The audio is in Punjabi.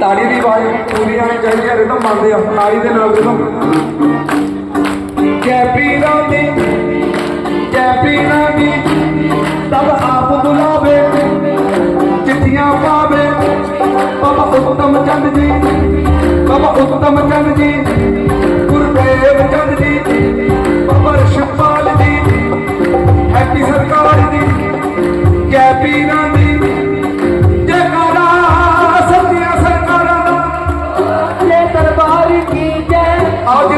ਤਾੜੀ ਦੀ ਆਵਾਜ਼ ਪੂਰੀ ਆਣੀ ਚਾਹੀਦੀ ਹੈ ਰਿਦਮ ਮੰਨਦੇ ਆ ਤਾੜੀ ਦੇ ਨਾਲ ਰਿਦਮ ਜੈ ਪੀਰਾਂ ਦੀ ਜੈ ਪੀਰਾਂ ਆਪ ਬੁਲਾਵੇ, ਚਿੱਠੀਆਂ ਪਾਵੇ, ਬਾਬਾ ਉੱਤਮ ਚੰਦ ਜੀ। ਉਤਮ ਚੰਦ ਜੀ ਗੁਰਦੇਵ ਚੰਦ ਜੀ ਬਾਬਾ ਸ਼ਿਵਪਾਲ ਜੀ ਹੈਪੀ ਸਰਕਾਰ ਜੀ ਜੈ ਪੀਰਾਂ ਦੀ ਜੈਕਾਰਾ ਸਤਿਆ ਸਰਕਾਰਾਂ ਦਾ। ਜੈ ਦਰਬਾਰ ਕੀ ਜੈ? ਆਓ